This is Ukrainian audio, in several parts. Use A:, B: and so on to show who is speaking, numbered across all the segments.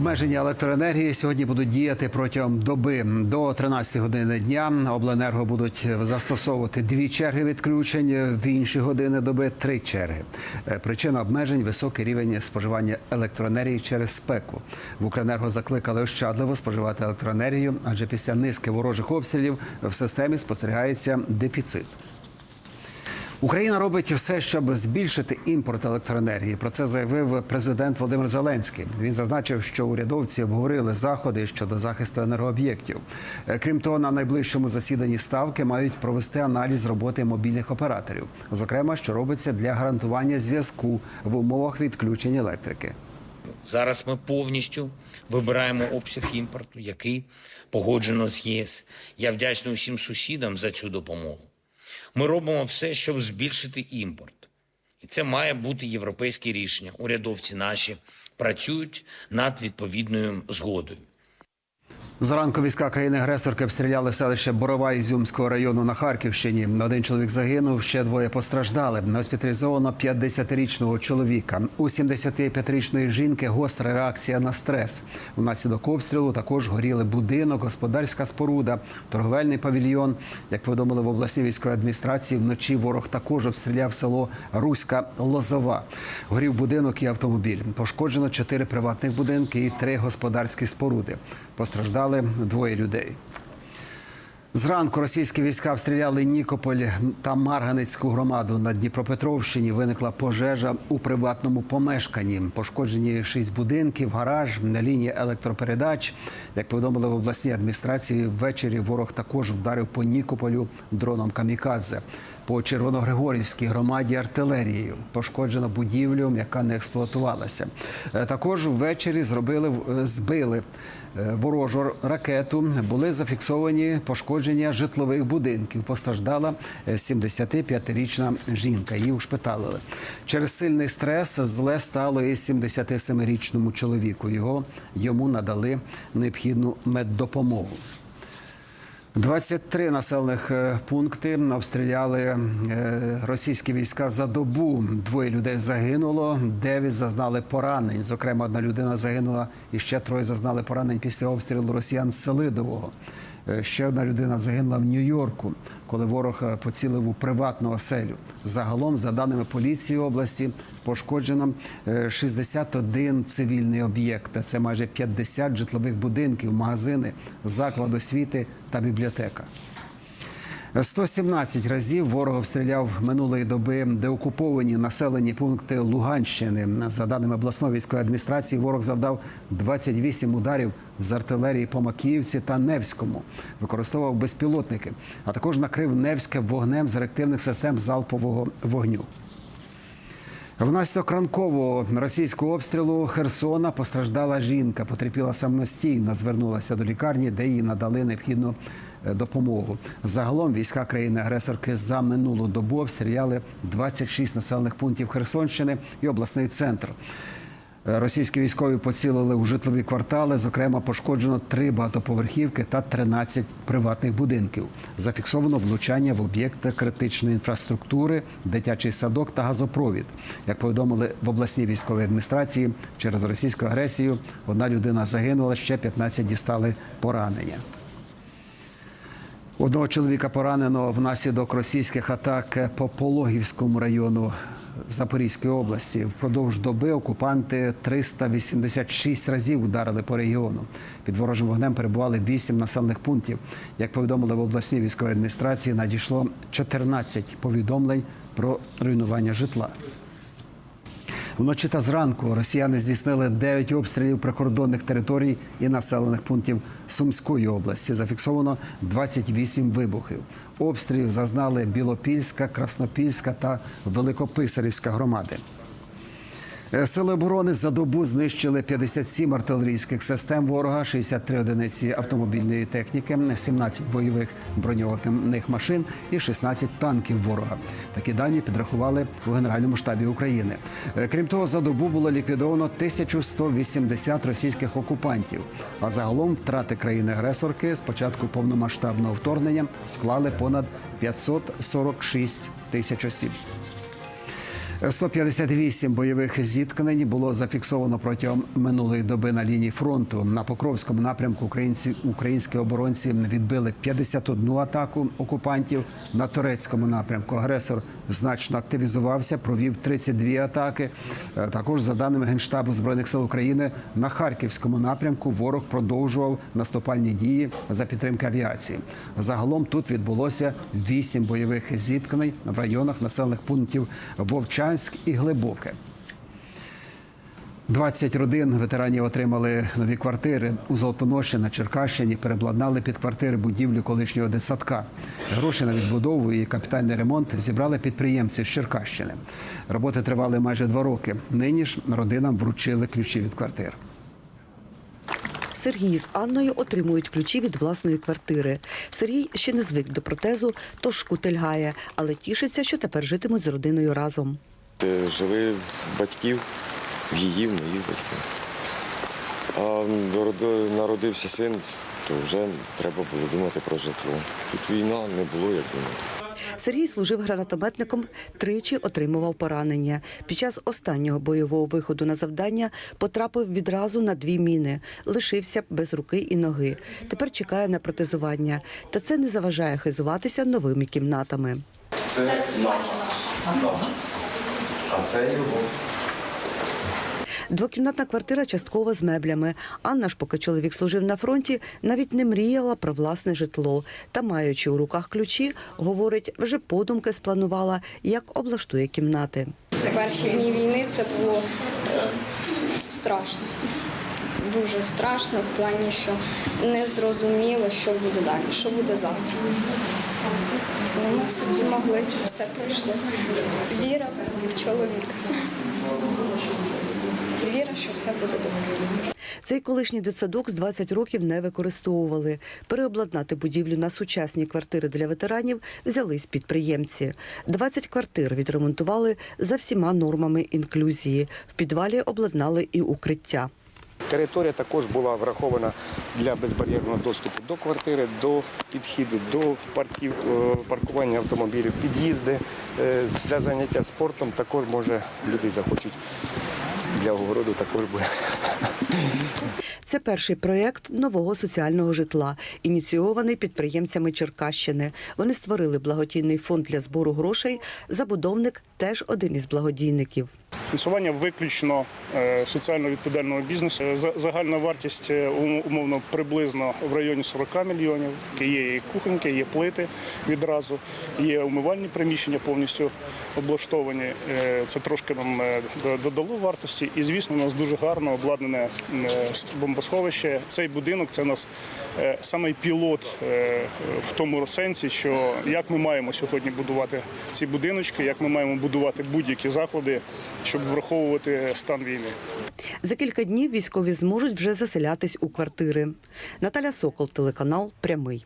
A: Обмеження електроенергії сьогодні будуть діяти протягом доби до 13 години дня. Обленерго будуть застосовувати дві черги відключень в інші години доби три черги. Е, Причина обмежень високий рівень споживання електроенергії через спеку. В Укренерго закликали ощадливо споживати електроенергію, адже після низки ворожих обстрілів в системі спостерігається дефіцит. Україна робить все, щоб збільшити імпорт електроенергії. Про це заявив президент Володимир Зеленський. Він зазначив, що урядовці обговорили заходи щодо захисту енергооб'єктів. Е, Крім того, на найближчому засіданні ставки мають провести аналіз роботи мобільних операторів, зокрема, що робиться для гарантування зв'язку в умовах відключення електрики.
B: Зараз ми повністю вибираємо обсяг імпорту, який погоджено з ЄС. Я вдячний усім сусідам за цю допомогу. Ми робимо все, щоб збільшити імпорт. І це має бути європейське рішення. Урядовці наші працюють над відповідною згодою.
A: Зранку війська країни-агресорки обстріляли селище Борова Ізюмського району на Харківщині. Один чоловік загинув, ще двоє постраждали. Госпіталізовано 50-річного чоловіка. У 75-річної жінки гостра реакція на стрес. Внаслідок обстрілу також горіли будинок, господарська споруда, торговельний павільйон. Як повідомили в обласній військовій адміністрації, вночі ворог також обстріляв село Руська Лозова. Горів будинок і автомобіль. Пошкоджено чотири приватних будинки і три господарські споруди. Постраждали двоє людей. Зранку російські війська обстріляли Нікополь та Марганецьку громаду на Дніпропетровщині. Виникла пожежа у приватному помешканні. Пошкоджені шість будинків, гараж на лінії електропередач. Як повідомили в обласній адміністрації, ввечері ворог також вдарив по Нікополю дроном камікадзе. По Червоногригорівській громаді артилерією пошкоджено будівлю, яка не експлуатувалася. Е, Також ввечері зробили е, збили е, ворожу ракету. Були зафіксовані пошкодження житлових будинків. Постраждала е, 75-річна жінка. Її ушпиталили. Через сильний стрес зле стало і 77-річному чоловіку. Його йому надали необхідну меддопомогу. 23 населених е, пункти обстріляли е, російські війська за добу. Двоє людей загинуло, дев'ять зазнали поранень. Зокрема, одна людина загинула і ще троє зазнали поранень після обстрілу росіян з Селидового. Е, Ще одна людина загинула в Нью-Йорку, коли ворог е, поцілив у приватну оселю. Загалом, за даними поліції області, пошкоджено е, 61 цивільний об'єкт. Це майже 50 житлових будинків, магазини, заклад освіти та бібліотека. 117 разів ворог обстріляв минулої доби деокуповані населені пункти Луганщини. За даними обласної військової адміністрації, ворог завдав 28 ударів з артилерії по Макіївці та Невському. Використовував безпілотники, а також накрив Невське вогнем з реактивних систем залпового вогню. Внаслідок ранкового російського обстрілу Херсона постраждала жінка. Потерпіла самостійно, звернулася до лікарні, де їй надали необхідну е, допомогу. Загалом війська країни-агресорки за минулу добу обстріляли 26 населених пунктів Херсонщини і обласний центр. Російські військові поцілили у житлові квартали. Зокрема, пошкоджено три багатоповерхівки та 13 приватних будинків. Зафіксовано влучання в об'єкти критичної інфраструктури, дитячий садок та газопровід. Як повідомили в обласній військовій адміністрації, через російську агресію одна людина загинула, ще 15 дістали поранення. Одного чоловіка поранено внаслідок російських атак по Пологівському району Запорізької області. Впродовж доби окупанти 386 разів ударили по регіону. Під ворожим вогнем перебували 8 населених пунктів. Як повідомили в обласній військовій адміністрації, надійшло 14 повідомлень про руйнування житла. Вночі та зранку росіяни здійснили 9 обстрілів прикордонних територій і населених пунктів Сумської області. Зафіксовано 28 вибухів. Обстрілів зазнали Білопільська, Краснопільська та Великописарівська громади. Е, Сили оборони за добу знищили 57 артилерійських систем ворога, 63 одиниці автомобільної техніки, 17 бойових броньованих машин і 16 танків ворога. Такі дані підрахували у Генеральному штабі України. Е, Крім того, за добу було ліквідовано 1180 російських окупантів. А загалом втрати країни-агресорки з початку повномасштабного вторгнення склали понад 546 тисяч осіб. 158 бойових зіткнень було зафіксовано протягом минулої доби на лінії фронту. На Покровському напрямку українці українські оборонці відбили 51 атаку окупантів. На турецькому напрямку агресор значно активізувався, провів 32 атаки. Е, Також за даними генштабу збройних сил України на харківському напрямку ворог продовжував наступальні дії за підтримки авіації. Загалом тут відбулося 8 бойових зіткнень в районах населених пунктів Вовчанськ і Глибоке. 20 родин ветеранів отримали нові квартири у Золотоноші на Черкащині. Перебладнали під квартири будівлю колишнього дитсадка. Гроші на відбудову і капітальний ремонт зібрали підприємці з Черкащини. Роботи тривали майже два роки. Нині ж родинам вручили ключі від квартир.
C: Сергій з Анною отримують ключі від власної квартири. Сергій ще не звик до протезу, тож шкутильгає, але тішиться, що тепер житимуть з родиною разом.
D: Е, Жили батьків, її, в моїх батьків. А народився син, то вже треба було думати про житло. Тут війна, не було як думати.
C: Сергій служив гранатометником, тричі отримував поранення. Під час останнього бойового виходу на завдання потрапив відразу на дві міни, лишився без руки і ноги. Тепер чекає на протезування. Та це не заважає хизуватися новими кімнатами.
D: Це наша. А це його.
C: Двокімнатна квартира частково з меблями. Анна ж, поки чоловік служив на фронті, навіть не мріяла про власне житло. Та, маючи у руках ключі, говорить, вже подумки спланувала, як облаштує кімнати.
E: перші дні війни це було е, страшно. Дуже страшно в плані, що не зрозуміло, що буде далі, що буде завтра. Ми все змогли, все пройшло. Віра в чоловіка. Віра, що все буде добре.
C: Цей колишній дитсадок з 20 років не використовували. Переобладнати будівлю на сучасні квартири для ветеранів взялись підприємці. 20 квартир відремонтували за всіма нормами інклюзії. В підвалі обладнали і укриття.
F: Територія також була врахована для безбар'єрного доступу до квартири, до підхіду, до парків, е, паркування автомобілів, під'їзди Е, для заняття спортом. Також може люди захочуть для огороду також буде.
C: Це перший проєкт нового соціального житла, ініційований підприємцями Черкащини. Вони створили благодійний фонд для збору грошей. Забудовник теж один із благодійників.
G: Фінансування виключно е, соціально відповідального бізнесу. За- Загальна вартість е, умовно приблизно в районі 40 мільйонів. Є і кухоньки, є плити відразу, є умивальні приміщення повністю облаштовані. Е, Це трошки нам додало вартості. І звісно, у нас дуже гарно обладнане с- бомбосховище. Цей будинок це нас саме пілот е, в тому сенсі, що як ми маємо сьогодні будувати ці будиночки, як ми маємо будувати будь-які заклади, щоб враховувати стан війни.
C: За кілька днів військові зможуть вже заселятись у квартири. Наталя Сокол, телеканал Прямий.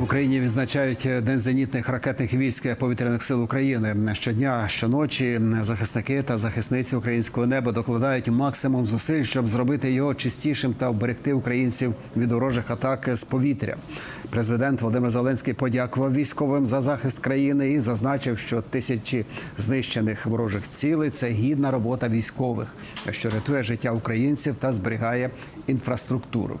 A: В Україні відзначають День зенітних ракетних військ повітряних сил України. Щодня, щоночі захисники та захисниці українського неба докладають максимум зусиль, щоб зробити його чистішим та вберегти українців від ворожих атак з повітря. Президент Володимир Зеленський подякував військовим за захист країни і зазначив, що тисячі знищених ворожих цілей це гідна робота військових, що рятує життя українців та зберігає інфраструктуру.